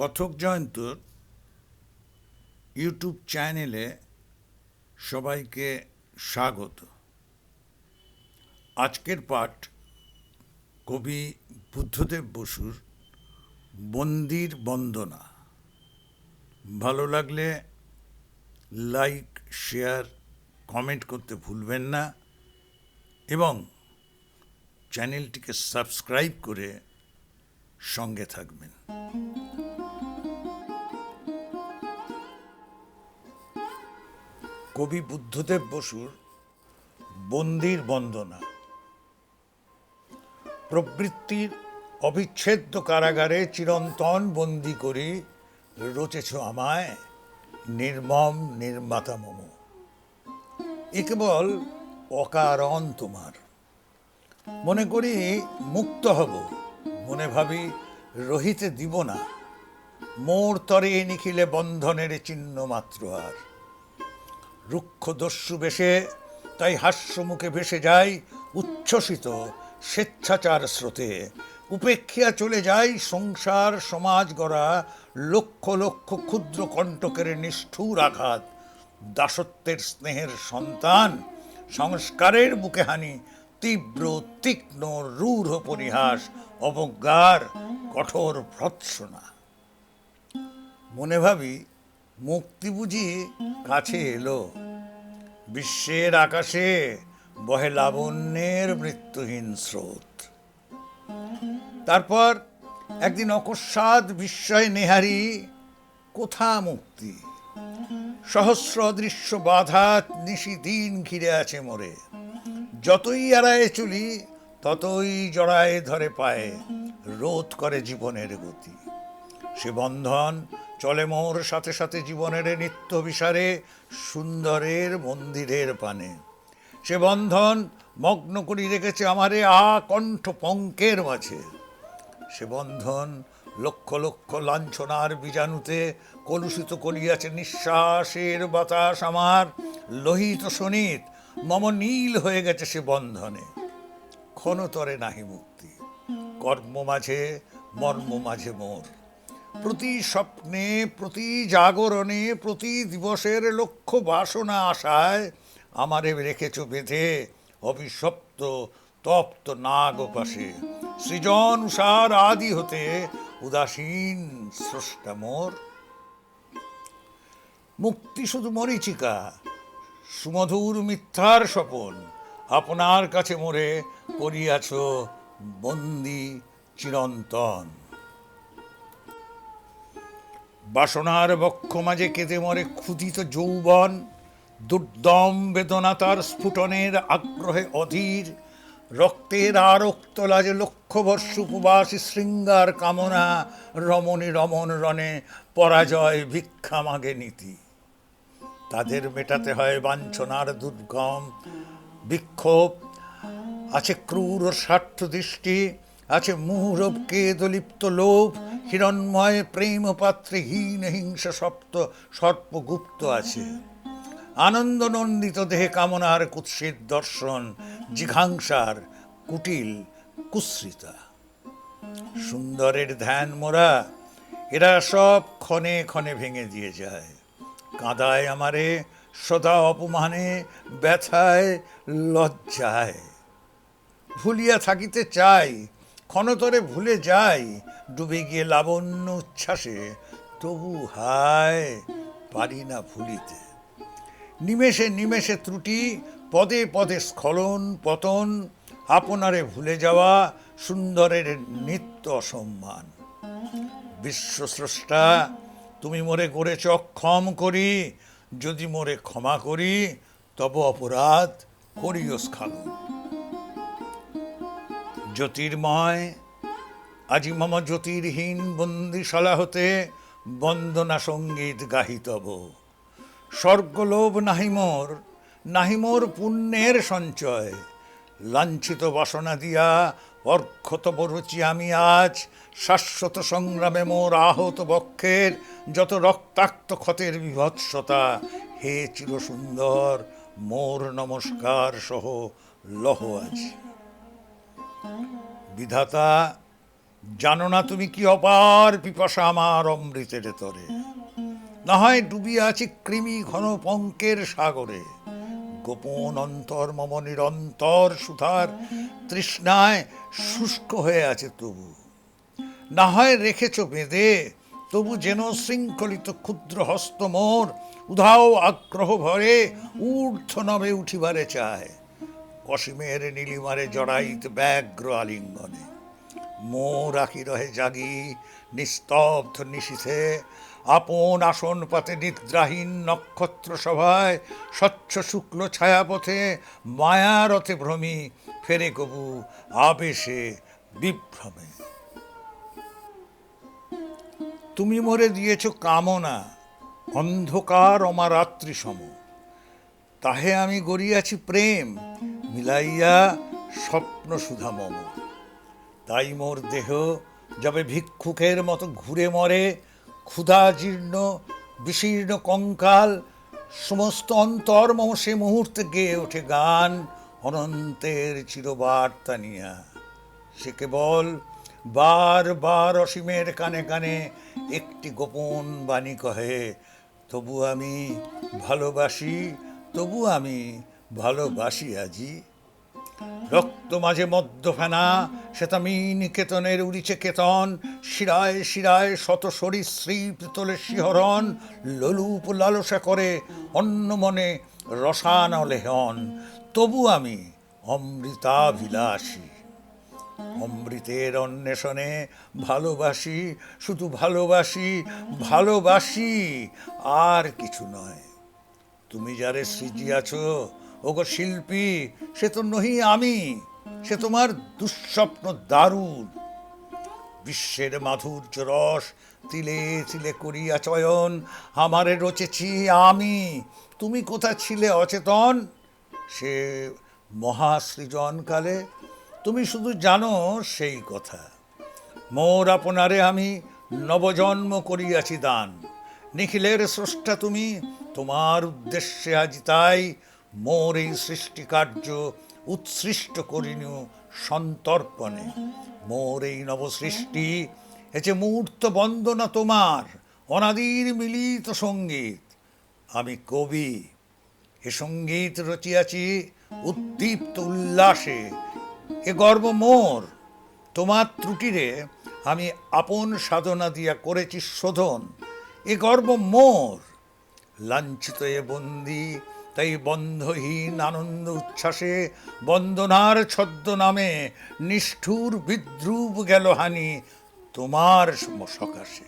কথক জয়ন্তর YouTube চ্যানেলে সবাইকে স্বাগত। আজকের পাঠ কবি বুদ্ধদেব বসুর বন্দির বন্দনা। ভালো লাগলে লাইক, শেয়ার, কমেন্ট করতে ভুলবেন না এবং চ্যানেলটিকে সাবস্ক্রাইব করে সঙ্গে থাকবেন। কবি বুদ্ধদেব বসুর বন্দির বন্দনা। প্রবৃত্তির অবিচ্ছেদ্য কারাগারে চিরন্তন বন্দি করি রচেছ আমায় নির্মম নির্মাতা মম। এ কেবল অকারণ তোমার। মনে করি মুক্ত হব, মনে ভাবি রহিতে দিব না। মোর তরে নিখিলে বন্ধনের চিহ্ন মাত্র আর। রুক্ষ দস্যু বেশে, তাই হাস্যমুখে ভেসে যায় উচ্ছ্বসিত, স্বেচ্ছাচার স্রোতে। উপেক্ষিয়া চলে যায় সংসার সমাজ গড়া লক্ষ লক্ষ ক্ষুদ্র কণ্টকের নিষ্ঠুর আঘাত। দাসত্বের স্নেহের সন্তান, সংস্কারের বুকে হানি, তীব্র, তীক্ষ্ণ, রূঢ় পরিহাস, অবজ্ঞার, কঠোর ভৎসনা। মনে ভাবি মুক্তি বুঝি কাছে এলো। বিশ্বের আকাশে বহে লাবণ্যের মৃত্যুহীন স্রোত। তারপর একদিন অকস্মাৎ বিস্ময় নেহারি, কোথা মুক্তি? সহস্র অদৃশ্য বাধা নিশি দিন ঘিরে আছে মোরে। যতই এড়ায় চলি, ততই জড়ায় ধরে পায়ে। রোধ করে জীবনের গতি। সে বন্ধন চলে মোর সাথে সাথে জীবনের নিত্য বিসারে সুন্দরের মন্দিরের পানে। সে বন্ধন মগ্ন করি রেখেছে আমারে আকণ্ঠ পঙ্কের মাঝে। সে বন্ধন লক্ষ লক্ষ লাঞ্ছনার বীজাণুতে কলুষিত করিয়াছে নিঃশ্বাসের বাতাস আমার। লোহিত শোনিত মম নীল হয়ে গেছে সে বন্ধনে। ক্ষণতরে নাহি মুক্তি। কর্ম মাঝে, মর্ম মাঝে মোর। প্রতি স্বপ্নে, প্রতি জাগরণে, প্রতি দিবসের লক্ষ্য বাসনা আশায় আমারে রেখেছ বেঁধে, অভিশপ্ত, তপ্ত নাগ পাশে। সৃজন উষার আদি হতে উদাসীন স্রষ্টা মোর। মুক্তি শুধু মরিচিকা, সুমধুর মিথ্যার স্বপন, আপনার কাছে মোরে করিয়াছ বন্দি চিরন্তন। বাসনার বক্ষ মাঝে কেঁদে মরে ক্ষুদিত যৌবন, দুর্দম বেদনা তার স্ফুটনের আগ্রহে অধীর, রক্তের আরক্ত লাজে লক্ষ বর্ষ উপবাসী শৃঙ্গার কামনা রমণী রমণ রণে পরাজয় ভিক্ষা মাগে নীতি। তাদের মেটাতে হয় বাঞ্ছনার দুর্গম বিক্ষোভ। আছে ক্রূর স্বার্থ দৃষ্টি আছে মুহুরব কেদলিপ্ত লোভ, হিরণময় প্রেম পাত্রে হীন হিংস সপ্ত সর্পগুপ্ত আছে। আনন্দ নন্দিত দেহে কামনার কুৎসিত দর্শন, জিঘাংসার কুটিল কুশ্রিতা সুন্দরের ধ্যান মোরা, এরা সব ক্ষণে ক্ষণে ভেঙে দিয়ে যায়। কাঁদায় আমারে, সদা অপমানে, ব্যথায় লজ্জায়। ভুলিয়া থাকিতে চাই ক্ষণতরে ভুলে যাই, ডুবে গিয়ে লাবণ্য উচ্ছ্বাসে। তবু হায়, পারি না ভুলিতে। নিমেষে নিমেষে ত্রুটি, পদে পদে স্খলন, পতন, আপনারে ভুলে যাওয়া, সুন্দরের নিত্য অসম্মান। বিশ্বস্রষ্টা, তুমি মোরে করেছ অক্ষম করি, যদি মোরে ক্ষমা করি, তব অপরাধ করিও স্খালন। জ্যোতির্ময়। আজি মম জ্যোতির্হীন বন্দিশালা হতে বন্দনা সংগীত গাহিতব স্বর্গলোভ নাহি মোর নাহি মোর পুণ্যের সঞ্চয়। লাঞ্ছিত বাসনা দিয়া অর্ঘত বরুচি আমি আজ। শাশ্বত সংগ্রামে মোর আহত বক্ষের যত রক্তাক্ত ক্ষতের বিভৎসতা, হে চিরসুন্দর মোর নমস্কার সহ লহ আজ। বিধাতা, জানো না তুমি কি অপার পিপাসা আমার অমৃতের তরে? না হয় ডুবিয়ে আছি কৃমি ঘন পঙ্কের সাগরে। গোপন অন্তর মম নিরন্তর সুধার তৃষ্ণায় শুষ্ক হয়ে আছে তবু। না হয় রেখেছ বেঁধে তবু যেন শৃঙ্খলিত ক্ষুদ্র হস্ত মোর, উধাও আগ্রহ ভরে ঊর্ধ্ব নবে উঠিবারে চায়। অসীমের নীলিমারে জড়াইত ব্যগ্র আলিঙ্গনে। মোর আখি রহে জাগি, নিস্তব্ধ নিশীথে, আপন আসন পাতে নিদ্রাহীন নক্ষত্র সভায়, স্বচ্ছ শুক্ল ছায়াপথে মায়ারথে ভ্রমি, ফেরে কবু আবেশে বিভ্রমে। তুমি মরে দিয়েছ কামনা, অন্ধকার অমারাত্রি সম তাহে আমি গড়িয়াছি প্রেম মিলাইয়া স্বপ্ন সুধা মম। তাই মোর দেহ যাবে ভিক্ষুকের মতো ঘুরে মরে, ক্ষুধা জীর্ণ, বিশীর্ণ কঙ্কাল, সমস্ত অন্তর মম সে মুহূর্তে গেয়ে ওঠে গান, অনন্তের চিরবার্তা নিয়া। সে কেবল বার বার অসীমের কানে কানে একটি গোপন বাণী কহে, তবু আমি ভালোবাসি, তবু আমি ভালোবাসি আজি। রক্ত মাঝে মদ্যফেনা শ্বেতামি নিকেতনের উড়িছে কেতন, শিরায় শিরায় শত সরীসৃপ তোলে শিহরণ, লোলুপ লালসা করে অন্য মনে রসানলেহন তবু আমি অমৃতাভিলাষী। অমৃতের অন্বেষণে ভালোবাসি, শুধু ভালোবাসি ভালোবাসি আর কিছু নয়। তুমি যারে সৃজিয়াছ ওগো শিল্পী, সে তো নহি আমি, সে তোমার দুঃস্বপ্ন দারুণ। বিশ্বের মাধুর্য রস তিলে তিলে করিয়া চয়ন, আমারে রচেছি আমি। তুমি কোথা ছিলে অচেতন? সে মহাসৃজনকালে তুমি শুধু জানো সেই কথা। মোর আপনারে আমি নবজন্ম করিয়াছি দান। নিখিলের স্রষ্টা তুমি, তোমার উদ্দেশ্যে আজ তাই মোর এই সৃষ্টিকার্য উৎসৃষ্ট করিনু সন্তর্পণে। মোর এই নবসৃষ্টি এছে মুহূর্ত বন্দনা তোমার, অনাদির মিলিত সংগীত। আমি কবি, এ সংগীত রচিয়াছি উদ্দীপ্ত উল্লাসে। এ গর্ব মোর, তোমার ত্রুটিরে আমি আপন সাধনা দিয়া করেছি শোধন। এ গর্ব মোর, লাঞ্ছিত এ বন্দি তাই বন্ধহীন আনন্দ উচ্ছ্বাসে বন্দনার ছদ্ম নামে নিষ্ঠুর বিদ্রুপ গেল হানি তোমার সকাশে।